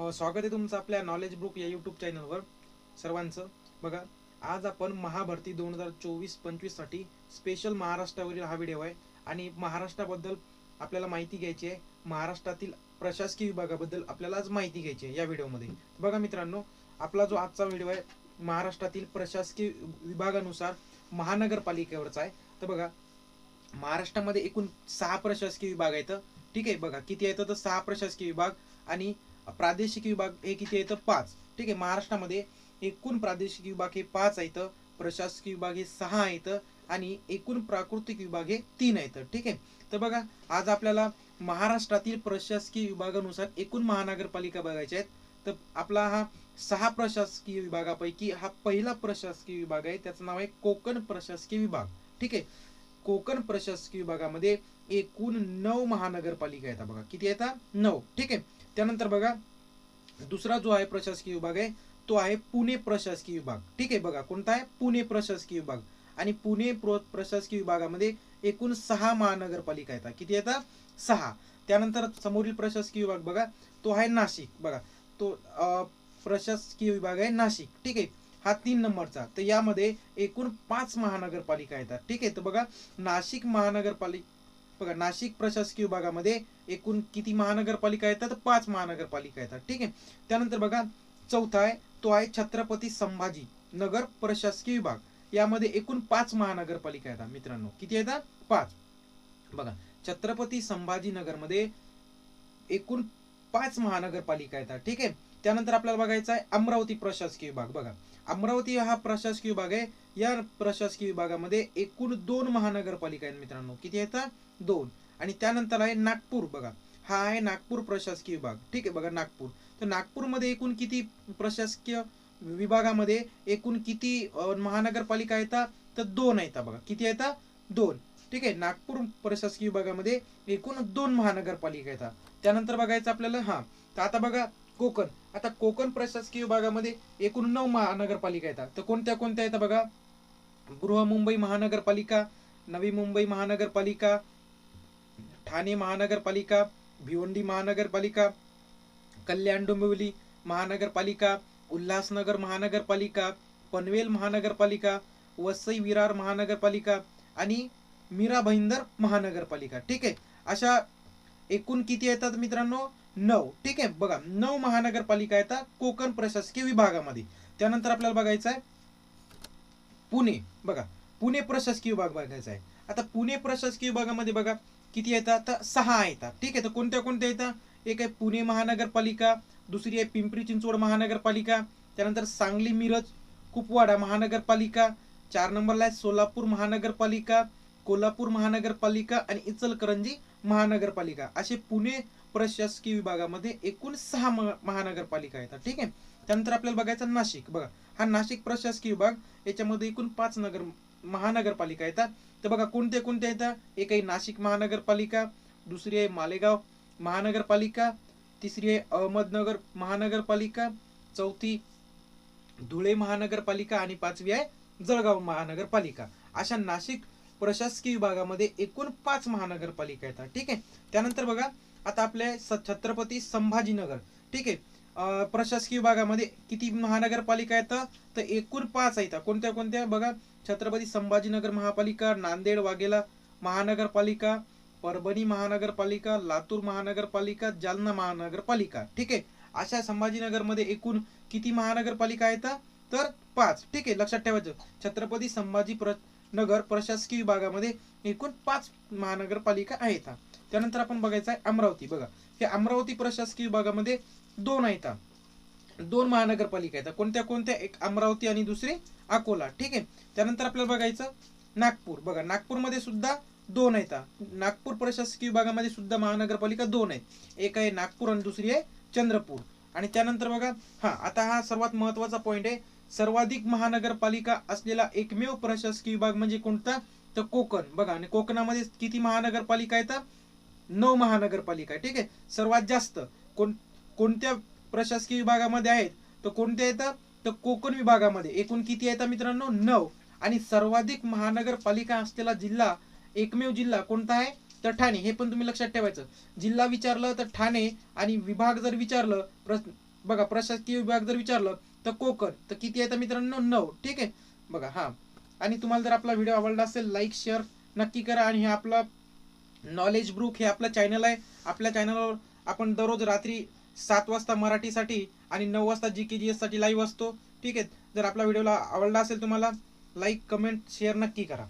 स्वागत आहे तुमचं आपल्या नॉलेज बुक या यूट्यूब चॅनलवर सर्वांचं. बघा आज आपण महाभरती दोन हजार चोवीस पंचवीससाठी स्पेशल महाराष्ट्रावरील हा व्हिडिओ आहे. आणि महाराष्ट्राबद्दल आपल्याला माहिती घ्यायची आहे. महाराष्ट्रातील प्रशासकीय विभागाबद्दल आपल्याला आज माहिती घ्यायची आहे या व्हिडिओमध्ये बघा मित्रांनो आपला जो आजचा व्हिडिओ आहे महाराष्ट्रातील प्रशासकीय विभागानुसार महानगरपालिकेवरचा आहे. तर बघा महाराष्ट्रामध्ये एकूण सहा प्रशासकीय विभाग आहेत. ठीक आहे बघा किती आहेत तर सहा प्रशासकीय विभाग आणि प्रादेशिक विभाग हे किती आहेत पाच. ठीक आहे महाराष्ट्रामध्ये एकूण प्रादेशिक विभाग हे पाच आहेत प्रशासकीय विभाग हे सहा आहेत आणि एकूण प्राकृतिक विभाग हे तीन आहेत. ठीक आहे तर बघा आज आपल्याला महाराष्ट्रातील प्रशासकीय विभागानुसार एकूण महानगरपालिका बघायच्या आहेत. तर आपला हा सहा प्रशासकीय विभागापैकी हा पहिला प्रशासकीय विभाग आहे. त्याचं नाव आहे कोकण प्रशासकीय विभाग. ठीक आहे कोकण प्रशासकीय विभागामध्ये एकूण नऊ महानगरपालिका येतात बघा किती येतात नऊ. ठीक आहे त्यानंतर बघा दुसरा जो आहे प्रशासकीय विभाग आहे तो आहे पुणे प्रशासकीय विभाग. ठीक आहे बघा कोणता आहे? पुणे प्रशासकीय विभाग. आणि पुणे प्रशासकीय विभागामध्ये एकूण सहा महानगरपालिका येतात किती येतात सहा. त्यानंतर समोरील प्रशासकीय विभाग बघा तो आहे नाशिक. बघा तो प्रशासकीय विभाग आहे नाशिक. ठीक आहे? हा तीन नंबरचा. तर यामध्ये एकूण पाच महानगरपालिका येतात ठीक आहे? तर बघा नाशिक महानगरपालिका बघा नाशिक प्रशासकीय विभागामध्ये एकूण किती महानगरपालिका येतात पाच महानगरपालिका येतात ठीक आहे? त्यानंतर बघा चौथा आहे तो आहे छत्रपती संभाजी नगर प्रशासकीय विभाग. यामध्ये एकूण पाच महानगरपालिका येतात मित्रांनो. किती येतात पाच. बघा छत्रपती संभाजी नगरमध्ये एकूण पाच महानगरपालिका येतात ठीक आहे? त्यानंतर आपल्याला बघायचं आहे अमरावती प्रशासकीय विभाग. बघा अमरावती हा प्रशासकीय विभाग आहे. या प्रशासकीय विभागामध्ये एकूण दोन महानगरपालिका आहेत मित्रांनो. किती येतात दोन. आणि त्यानंतर आहे नागपूर. बघा हा आहे नागपूर प्रशासकीय विभाग. ठीक आहे बघा नागपूर. तर नागपूरमध्ये एकूण किती प्रशासकीय विभागामध्ये एकूण किती महानगरपालिका येतात तर दोन येतात बघा किती येतात दोन. ठीक आहे नागपूर प्रशासकीय विभागामध्ये एकूण दोन महानगरपालिका येतात त्यानंतर बघायचं आपल्याला हा. तर आता बघा कोकण. आता कोकण प्रशासकीय विभागामध्ये एकूण नऊ महानगरपालिका येतात. तर कोणत्या कोणत्या येतात बघा? बृहमुंबई महानगरपालिका नवी मुंबई महानगरपालिका ठाणे महानगरपालिका भिवंडी महानगरपालिका कल्याण डोंबिवली महानगरपालिका उल्हासनगर महानगरपालिका पनवेल महानगरपालिका वसई विरार महानगरपालिका आणि मीरा भाईंदर महानगरपालिका. ठीक आहे? अशा एकूण किती येतात मित्रांनो? नऊ. ठीक आहे बघा नऊ महानगरपालिका येतात कोकण प्रशासकीय विभागामध्ये. त्यानंतर आपल्याला बघायचं आहे पुणे. बघा पुणे प्रशासकीय विभाग बघायचा आहे आता पुणे प्रशासकीय विभागामध्ये बघा किती येतात? तर सहा येतात. ठीक आहे तर कोणत्या कोणत्या येतात? एक आहे पुणे महानगरपालिका दुसरी आहे पिंपरी चिंचवड महानगरपालिका त्यानंतर सांगली मिरज कुपवाडा महानगरपालिका चार नंबरला आहे सोलापूर महानगरपालिका कोल्हापूर महानगरपालिका आणि इचलकरंजी महानगरपालिका. असे पुणे प्रशासकीय विभागामध्ये एकूण सहा महानगरपालिका येतात. ठीक आहे? त्यानंतर आपल्याला बघायचं नाशिक. बघा हा नाशिक प्रशासकीय विभाग याच्यामध्ये एकूण पाच नगर महानगरपालिका येतात. तर बघा कोणत्या कोणत्या येतात? एक आहे नाशिक महानगरपालिका दुसरी आहे मालेगाव महानगरपालिका तिसरी आहे अहमदनगर महानगरपालिका चौथी धुळे महानगरपालिका आणि पाचवी आहे जळगाव महानगरपालिका. अशा नाशिक प्रशासकीय विभागामध्ये एकूण पाच महानगरपालिका येतात. ठीक आहे? त्यानंतर बघा आता आपले छत्रपती संभाजीनगर. ठीक आहे? प्रशासकीय विभागामध्ये किती महानगरपालिका येतं? तर एकूण पाच आहेत. कोणत्या कोणत्या? बघा छत्रपती संभाजीनगर महापालिका नांदेड वाघेला महानगरपालिका परभणी महानगरपालिका लातूर महानगरपालिका जालना महानगरपालिका. ठीक आहे? अशा संभाजीनगरमध्ये एकूण किती महानगरपालिका येतात तर पाच. ठीक आहे? लक्षात ठेवायचं. छत्रपती संभाजी प्र नगर प्रशासकीय विभागामध्ये एकूण पाच महानगरपालिका आहेत. त्यानंतर आपण बघायचं आहे अमरावती. बघा हे अमरावती प्रशासकीय विभागामध्ये दोन आहेत. दोन महानगरपालिका आहेत. कोणत्या कोणत्या? एक अमरावती आणि दुसरी अकोला. ठीक आहे? त्यानंतर आपल्याला बघायचं नागपूर. बघा नागपूरमध्ये सुद्धा दोन आहेत. नागपूर प्रशासकीय विभागामध्ये सुद्धा महानगरपालिका दोन आहेत. एक आहे नागपूर आणि दुसरी आहे चंद्रपूर. आणि त्यानंतर बघा हा आता हा सर्वात महत्त्वाचा पॉइंट आहे. सर्वाधिक महानगरपालिका असलेला एकमेव प्रशासकीय विभाग म्हणजे कोणता? तर कोकण. बघा आणि कोकणामध्ये किती महानगरपालिका येतात नऊ महानगरपालिका ठीक आहे? सर्वात जास्त कोण कोणत्या प्रशासकीय विभागामध्ये आहेत? तर कोणत्या येतात तर कोकण विभागामध्ये. एकूण किती येतात मित्रांनो? नऊ. आणि सर्वाधिक महानगरपालिका असलेला जिल्हा एकमेव जिल्हा कोणता आहे? तर ठाणे हे पण तुम्ही लक्षात ठेवायचं. जिल्हा विचारलं तर ठाणे आणि विभाग जर विचारलं प्रश्न बघा प्रशासकीय विभाग जर विचारलं तर कोकण तर किती आहे तर मित्रांनो? नऊ. ठीक आहे? बघा हा. आणि तुम्हाला जर आपला व्हिडिओ आवडला असेल लाईक शेअर नक्की करा आणि हे आपलं नॉलेज ब्रुक हे आपलं चॅनल आहे. आपल्या चॅनलवर आपण दररोज रात्री सात वाजता मराठीसाठी आणि नऊ वाजता जी के जी एससाठी लाईव्ह असतो. ठीक आहे? जर आपला व्हिडिओला आवडला असेल तुम्हाला लाईक कमेंट शेअर नक्की करा.